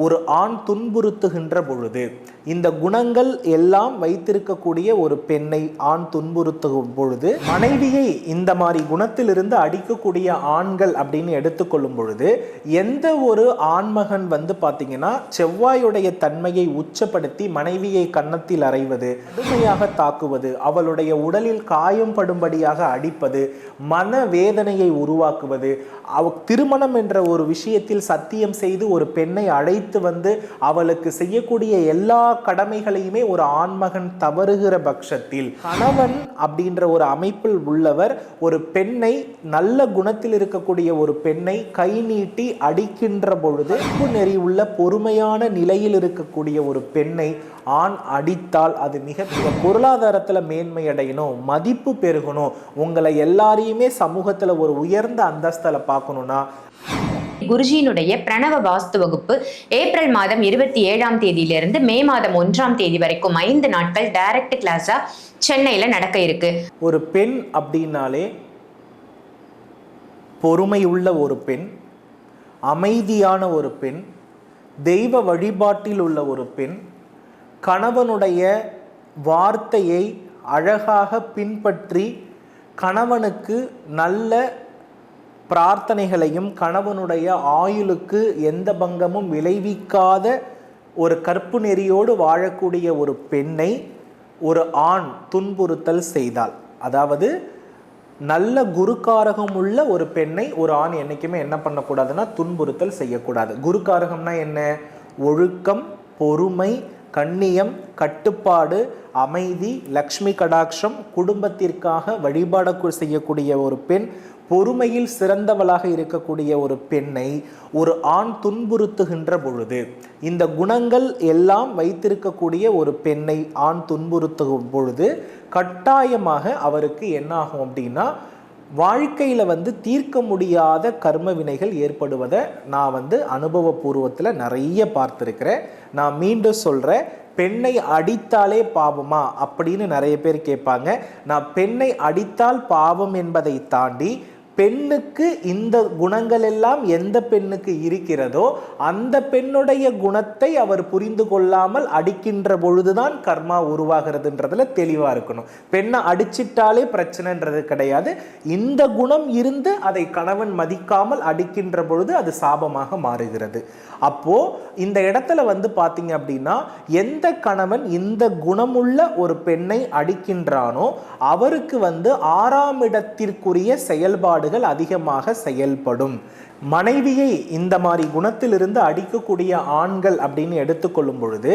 ஒரு ஆண் துன்புறுத்துகின்ற பொழுது இந்த குணங்கள் எல்லாம் வைத்திருக்கக்கூடிய ஒரு பெண்ணை ஆண் துன்புறுத்தும் பொழுது மனைவியை இந்த மாதிரி குணத்திலிருந்து அடிக்கக்கூடிய ஆண்கள் அப்படின்னு எடுத்துக்கொள்ளும் பொழுது எந்த ஒரு ஆண்மகன் வந்து பார்த்தீங்கன்னா செவ்வாயுடைய தன்மையை உச்சப்படுத்தி மனைவியை கன்னத்தில் அறைவது கடுமையாக தாக்குவது அவளுடைய உடலில் காயம் படும்படியாக அடிப்பது மன வேதனையை உருவாக்குவது அவ திருமணம் என்ற ஒரு விஷயத்தில் சத்தியம் செய்து ஒரு பெண்ணை அழைத்து வந்து அவளுக்கு செய்யக்கூடிய எல்லா கடமைகளையுமே ஒரு ஆண்மகன் தவறுகிற பட்சத்தில். கணவன் அப்படின்ற ஒரு அமைப்பில் உள்ளவர் ஒரு பெண்ணை நல்ல குணத்தில் இருக்கக்கூடிய ஒரு பெண்ணை கை நீட்டி அடிக்கின்ற பொழுது அன்பு நெறி உள்ள பொறுமையான நிலையில் இருக்கக்கூடிய ஒரு பெண்ணை ஆண் அடித்தால் அது மிக மிக பொருளாதாரத்தில் மேன்மை அடையணும் மதிப்பு பெருகணும். உங்களை எல்லாரையுமே சமூகத்தில் ஒரு உயர்ந்த அந்தஸ்தில் பார்க்கணும்னா குருஜியினுடைய பிரணவ வாஸ்து வகுப்பு ஏப்ரல் மாதம் இருபத்தி ஏழாம் தேதியிலிருந்து மே மாதம் ஒன்றாம் தேதி வரைக்கும் ஐந்து நாட்கள் டைரக்ட் கிளாஸா சென்னையில நடக்க இருக்கு. ஒரு பெண் அப்படின்னாலே பொறுமையுள்ள ஒரு பெண் அமைதியான ஒரு பெண் தெய்வ வழிபாட்டில் உள்ள ஒரு பெண் கணவனுடைய வார்த்தையை அழகாக பின்பற்றி கணவனுக்கு நல்ல பிரார்த்தனைகளையும் கணவனுடைய ஆயுளுக்கு எந்த பங்கமும் விளைவிக்காத ஒரு கற்பு நெறியோடு வாழக்கூடிய ஒரு பெண்ணை ஒரு ஆண் துன்புறுத்தல் செய்தால் அதாவது நல்ல குருக்காரகம் உள்ள ஒரு பெண்ணை ஒரு ஆண் என்னைக்குமே என்ன பண்ணக்கூடாதுன்னா துன்புறுத்தல் செய்யக்கூடாது. குருக்காரகம்னா என்ன? ஒழுக்கம் பொறுமை கண்ணியம் கட்டுப்பாடு அமைதி லக்ஷ்மி கடாட்சம் குடும்பத்திற்காக வழிபாட செய்யக்கூடிய ஒரு பெண் பொறுமையில் சிறந்தவளாக இருக்கக்கூடிய ஒரு பெண்ணை ஒரு ஆண் துன்புறுத்துகின்ற பொழுது இந்த குணங்கள் எல்லாம் வைத்திருக்கக்கூடிய ஒரு பெண்ணை ஆண் துன்புறுத்தும் பொழுது கட்டாயமாக அவருக்கு என்ன ஆகும் அப்படின்னா வாழ்க்கையில் வந்து தீர்க்க முடியாத கர்ம வினைகள் ஏற்படுவதை நான் வந்து அனுபவபூர்வத்தில் நிறைய பார்த்துருக்கிறேன். நான் மீண்டும் சொல்கிறேன் பெண்ணை அடித்தாலே பாவமா அப்படின்னு நிறைய பேர் கேட்பாங்க. நான் பெண்ணை அடித்தால் பாவம் என்பதை தாண்டி பெண்ணுக்கு இந்த குணங்கள் எல்லாம் எந்த பெண்ணுக்கு இருக்கிறதோ அந்த பெண்ணுடைய குணத்தை அவர் புரிந்து கொள்ளாமல் அடிக்கின்ற பொழுதுதான் கர்மா உருவாகிறதுன்றதுல தெளிவா இருக்கணும். பெண்ணை அடிச்சிட்டாலே பிரச்சனைன்றது கிடையாது. இந்த குணம் இருந்து அதை கணவன் மதிக்காமல் அடிக்கின்ற பொழுது அது சாபமாக மாறுகிறது. அப்போ இந்த இடத்துல வந்து பார்த்தீங்க அப்படின்னா எந்த கணவன் இந்த குணமுள்ள ஒரு பெண்ணை அடிக்கின்றானோ அவருக்கு வந்து ஆறாம் இடத்திற்குரிய செயல்பாடு செயல்பாடுகள் அதிகமாக செயல்படும். மனைவியை இந்த மாதிரி குணத்திலிருந்து அடிக்கக்கூடிய ஆண்கள் அப்படின்னு எடுத்துக்கொள்ளும் பொழுது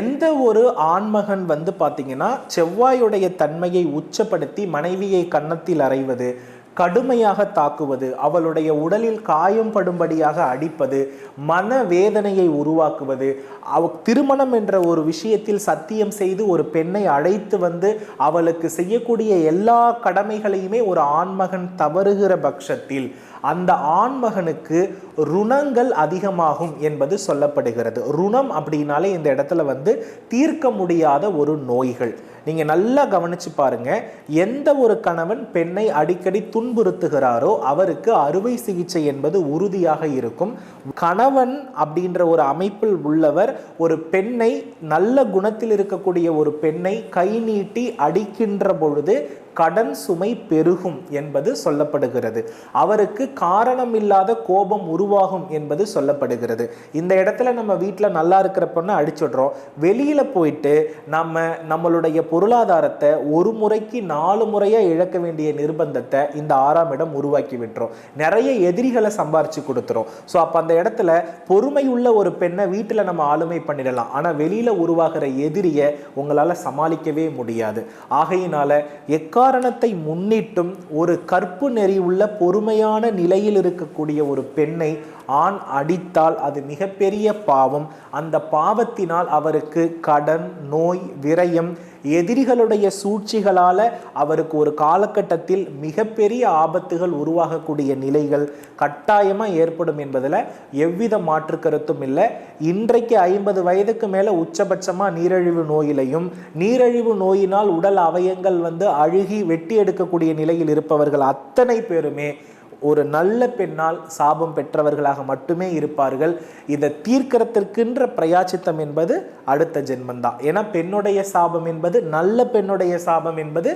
எந்த ஒரு ஆண்மகன் வந்து பார்த்தீங்கன்னா செவ்வாயுடைய தன்மையை உச்சப்படுத்தி மனைவியை கன்னத்தில் அறைவது கடுமையாக தாக்குவது அவளுடைய உடலில் காயம் படும்படியாக அடிப்பது மன வேதனையை உருவாக்குவது அவ திருமணம் என்ற ஒரு விஷயத்தில் சத்தியம் செய்து ஒரு பெண்ணை அழைத்து வந்து அவளுக்கு செய்யக்கூடிய எல்லா கடமைகளையுமே ஒரு ஆண்மகன் தவறுகிற பட்சத்தில் அந்த ஆண்மகனுக்கு ருணங்கள் அதிகமாகும் என்பது சொல்லப்படுகிறது. ருணம் அப்படின்னாலே இந்த இடத்துல வந்து தீர்க்க முடியாத ஒரு நோய்கள். நீங்கள் நல்லா கவனிச்சு பாருங்கள் எந்த ஒரு கணவன் பெண்ணை அடிக்கடி துன்புறுத்துகிறாரோ அவருக்கு அறுவை சிகிச்சை என்பது உறுதியாக இருக்கும். கணவன் அப்படின்ற ஒரு அமைப்பில் உள்ளவர் ஒரு பெண்ணை நல்ல குணத்தில் இருக்கக்கூடிய ஒரு பெண்ணை கை நீட்டி அடிக்கின்ற பொழுது கடன் சுமை பெருகும் என்பது சொல்லப்படுகிறது. அவருக்கு காரணம் இல்லாத கோபம் உருவாகும் என்பது சொல்லப்படுகிறது. இந்த இடத்துல நம்ம வீட்டில் நல்லா இருக்கிற பொண்ணை அடிச்சிடுறோம். வெளியில் போயிட்டு நம்ம நம்மளுடைய பொருளாதாரத்தை ஒரு முறைக்கு நாலு முறையாக இழக்க வேண்டிய நிர்பந்தத்தை இந்த ஆறாம் இடம் உருவாக்கி விட்டுரும். நிறைய எதிரிகளை சம்பாரிச்சு கொடுத்துரும். ஸோ அப்போ அந்த இடத்துல பொறுமை உள்ள ஒரு பெண்ணை வீட்டில் நம்ம ஆளுமை பண்ணிடலாம். ஆனால் வெளியில் உருவாகிற எதிரியை உங்களால் சமாளிக்கவே முடியாது. ஆகையினால எக்காரணத்தை முன்னிட்டும் ஒரு கற்பு நெறி உள்ள பொறுமையான நிலையில் இருக்கக்கூடிய ஒரு பெண்ணை ஆண் அடித்தால் அது மிகப்பெரிய பாவம். அந்த பாவத்தினால் அவருக்கு கடன் நோய் விரயம் எதிரிகளுடைய சூழ்ச்சிகளால் அவருக்கு ஒரு காலகட்டத்தில் மிகப்பெரிய ஆபத்துகள் உருவாகக்கூடிய நிலைகள் கட்டாயமாக ஏற்படும் என்பதில் எவ்வித மாற்று கருத்தும் இல்லை. இன்றைக்கு ஐம்பது வயதுக்கு மேலே உச்சபட்சமாக நீரிழிவு நோயிலையும் நீரிழிவு நோயினால் உடல் அவயங்கள் வந்து அழுகி வெட்டி எடுக்கக்கூடிய நிலையில் இருப்பவர்கள் அத்தனை பேருமே ஒரு நல்ல பெண்ணால் சாபம் பெற்றவர்களாக மட்டுமே இருப்பார்கள். இதை தீர்க்கிறதற்கின்ற பிரயாச்சித்தம் என்பது அடுத்த ஜென்மந்தான் ஏன்னா பெண்ணுடைய சாபம் என்பது நல்ல பெண்ணுடைய சாபம் என்பது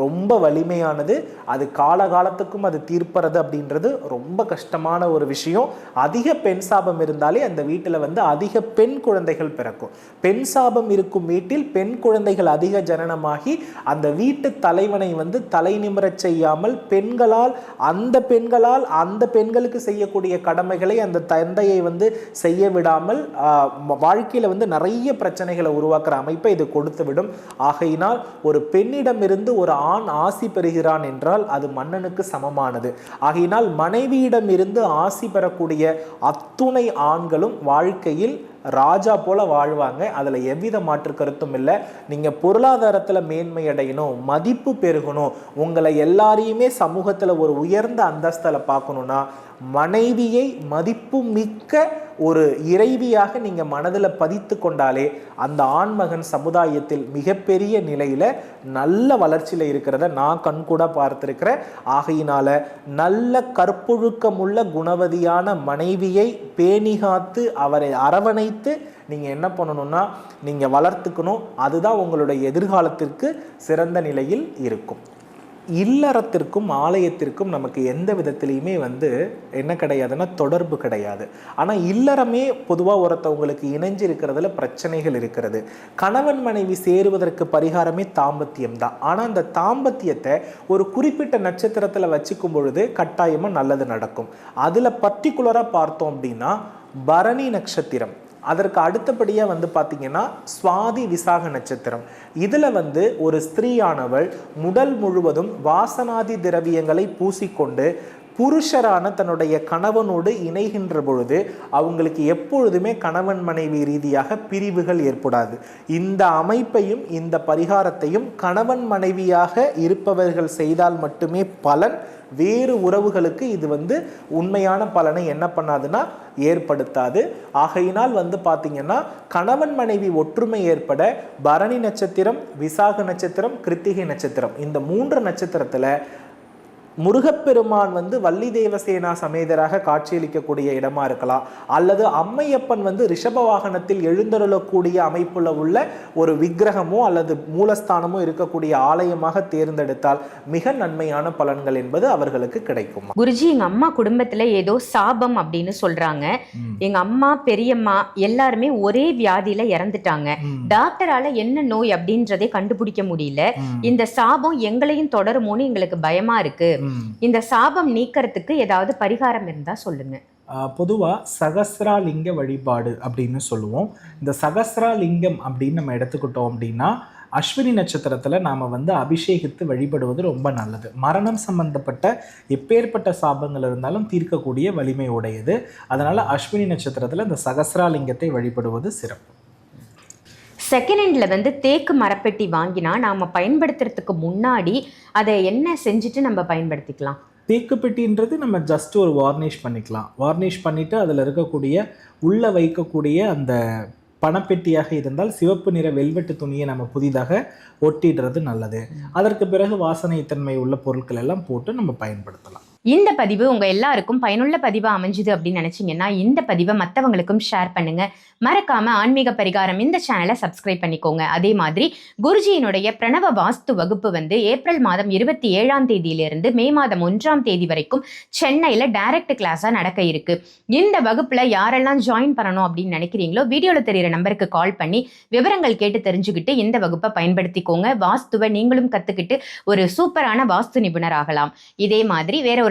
ரொம்ப வலிமையானது அது காலகாலத்துக்கும் அது தீர்ப்பறது அப்படின்றது ரொம்ப கஷ்டமான ஒரு விஷயம். அதிக பெண் சாபம் இருந்தாலே அந்த வீட்டில் வந்து அதிக பெண் குழந்தைகள் பிறக்கும். பெண் சாபம் இருக்கும் வீட்டில் பெண் குழந்தைகள் அதிக ஜனனமாகி அந்த வீட்டு தலைவனை வந்து தலை நிமிரச் செய்யாமல் பெண்களால் அந்த பெண்களால் அந்த பெண்களுக்கு செய்யக்கூடிய கடமைகளை அந்த தந்தையை வந்து செய்ய விடாமல் வாழ்க்கையில் வந்து நிறைய பிரச்சனைகளை உருவாக்குற அமைப்பை இது கொடுத்து விடும் ஆகையினால் ஒரு பெண்ணிடமிருந்து ஒரு ஆண் ஆசி பெறுகிறான் என்றால் அது மன்னனுக்கு சமமானது. ஆகையினால் மனைவியிடமிருந்து ஆசி பெறக்கூடிய அத்துணை ஆண்களும் வாழ்க்கையில் ராஜா போல வாழ்வாங்க. அதில் எவ்வித மாற்று கருத்தும் இல்லை. நீங்கள் பொருளாதாரத்தில் மேன்மை அடையணும் மதிப்பு பெருகணும் உங்களை எல்லாரையுமே சமூகத்தில் ஒரு உயர்ந்த அந்தஸ்தில் பார்க்கணுன்னா மனைவியை மதிப்பு மிக்க ஒரு இறைவியாக நீங்கள் மனதில் பதித்து கொண்டாலே அந்த ஆண்மகன் சமுதாயத்தில் மிகப்பெரிய நிலையில் நல்ல வளர்ச்சியில் இருக்கிறத நான் கண்கூட பார்த்துருக்கிறேன். ஆகையினால நல்ல கற்பொழுக்கமுள்ள குணவதியான மனைவியை பேணிகாத்து அவரை அரவணைத்து நீங்கள் என்ன பண்ணணும்னா நீங்கள் வளர்த்துக்கணும். அதுதான் உங்களுடைய எதிர்காலத்திற்கு சிறந்த நிலையில் இருக்கும். இல்லறத்திற்கும் ஆலயத்திற்கும் நமக்கு எந்த விதத்திலையுமே வந்து என்ன கிடையாதுன்னா தொடர்பு கிடையாது. ஆனால் இல்லறமே பொதுவாக ஒருத்தவங்களுக்கு இணைஞ்சு இருக்கிறதுல பிரச்சனைகள் இருக்கிறது. கணவன் மனைவி சேருவதற்கு பரிகாரமே தாம்பத்தியம் தான் ஆனால் அந்த தாம்பத்தியத்தை ஒரு குறிப்பிட்ட நட்சத்திரத்தில் வச்சுக்கும் பொழுது கட்டாயமாக நல்லது நடக்கும். அதில் பர்டிகுலராக பார்த்தோம் அப்படின்னா பரணி நட்சத்திரம். அதற்கு அடுத்தபடியாக வந்து பார்த்தீங்கன்னா சுவாதி விசாக நட்சத்திரம். இதில் வந்து ஒரு ஸ்திரீயானவள் உடல் முழுவதும் வாசனாதி திரவியங்களை பூசிக்கொண்டு புருஷரான தன்னுடைய கணவனோடு இணைகின்ற பொழுது அவங்களுக்கு எப்பொழுதுமே கணவன் மனைவி ரீதியாக பிரிவுகள் ஏற்படாது. இந்த அமைப்பையும் இந்த பரிகாரத்தையும் கணவன் மனைவியாக இருப்பவர்கள் செய்தால் மட்டுமே பலன் வேறு உறவுகளுக்கு இது வந்து உண்மையான பலனை என்ன பண்ணாதுன்னா ஏற்படுத்தாது. ஆகையினால் வந்து பார்த்தீங்கன்னா கணவன் மனைவி ஒற்றுமை ஏற்பட பரணி நட்சத்திரம் விசாக நட்சத்திரம் கிருத்திகை நட்சத்திரம் இந்த மூன்று நட்சத்திரத்தில் முருகப்பெருமான் வந்து வள்ளி தேவசேனா சமேதராக காட்சியளிக்கக்கூடிய இடமா இருக்கலாம். அல்லது அம்மையப்பன் வந்து ரிஷப வாகனத்தில் எழுந்தருளக்கூடிய அமைப்புல உள்ள ஒரு விக்கிரகமோ அல்லது மூலஸ்தானமோ இருக்கக்கூடிய ஆலயமாக தேர்ந்தெடுத்தால் மிக நன்மையான பலன்கள் என்பது அவர்களுக்கு கிடைக்கும். குருஜி எங்க அம்மா குடும்பத்துல ஏதோ சாபம் அப்படின்னு சொல்றாங்க. எங்க அம்மா பெரியம்மா எல்லாருமே ஒரே வியாதியில இறந்துட்டாங்க. டாக்டரால என்ன நோய் அப்படின்றதே கண்டுபிடிக்க முடியல. இந்த சாபம் எங்களையும் தொடருமோன்னு எங்களுக்கு பயமா இருக்கு. இந்த சாபம் நீக்கிறதுக்கு ஏதாவது பரிகாரம் இருந்தா சொல்லுங்க. பொதுவாக சகஸ்ராலிங்க வழிபாடு அப்படின்னு சொல்லுவோம். இந்த சகஸ்ராலிங்கம் அப்படின்னு நம்ம எடுத்துக்கிட்டோம் அப்படின்னா அஸ்வினி நட்சத்திரத்தில் நாம் வந்து அபிஷேகித்து வழிபடுவது ரொம்ப நல்லது. மரணம் சம்பந்தப்பட்ட எப்பேற்பட்ட சாபங்கள் இருந்தாலும் தீர்க்கக்கூடிய வலிமை உடையது. அதனால் அஸ்வினி நட்சத்திரத்தில் இந்த சகஸ்ராலிங்கத்தை வழிபடுவது சிறப்பு. செகண்ட் ஹேண்ட்ல வந்து தேக்கு மரப்பெட்டி வாங்கினா நாம பயன்படுத்துறதுக்கு முன்னாடி அதை என்ன செஞ்சுட்டு நம்ம பயன்படுத்திக்கலாம்? தேக்கு பெட்டின்றது நம்ம ஜஸ்ட் ஒரு வார்னிஷ் பண்ணிக்கலாம். வார்னிஷ் பண்ணிவிட்டு அதில் இருக்கக்கூடிய உள்ளே வைக்கக்கூடிய அந்த பணப்பெட்டியாக இருந்தால் சிவப்பு நிற வெல்வெட்டு துணியை நம்ம புதிதாக ஒட்டிடுறது நல்லது. அதற்கு பிறகு வாசனைத்தன்மை உள்ள பொருட்கள் எல்லாம் போட்டு நம்ம பயன்படுத்தலாம். இந்த பதிவு உங்க எல்லாருக்கும் பயனுள்ள பதிவா அமைஞ்சுது அப்படின்னு நினைச்சீங்கன்னா இந்த பதிவை மத்தவங்களுக்கும் ஷேர் பண்ணுங்க. மறக்காம ஆன்மீக பரிகாரம் இந்த சேனலை சப்ஸ்கிரைப் பண்ணிக்கோங்க. அதே மாதிரி குருஜியினுடைய பிரணவ வாஸ்து வகுப்பு வந்து ஏப்ரல் மாதம் இருபத்தி ஏழாம் தேதியிலிருந்து மே மாதம் ஒன்றாம் தேதி வரைக்கும் சென்னையில டைரக்ட் கிளாஸா நடக்க இருக்கு. இந்த வகுப்புல யாரெல்லாம் ஜாயின் பண்ணணும் அப்படின்னு நினைக்கிறீங்களோ வீடியோவில் தெரிகிற நம்பருக்கு கால் பண்ணி விவரங்கள் கேட்டு தெரிஞ்சுக்கிட்டு இந்த வகுப்பை பயன்படுத்திக்கோங்க. வாஸ்துவை நீங்களும் கத்துக்கிட்டு ஒரு சூப்பரான வாஸ்து நிபுணர் ஆகலாம் இதே மாதிரி வேற ஒரு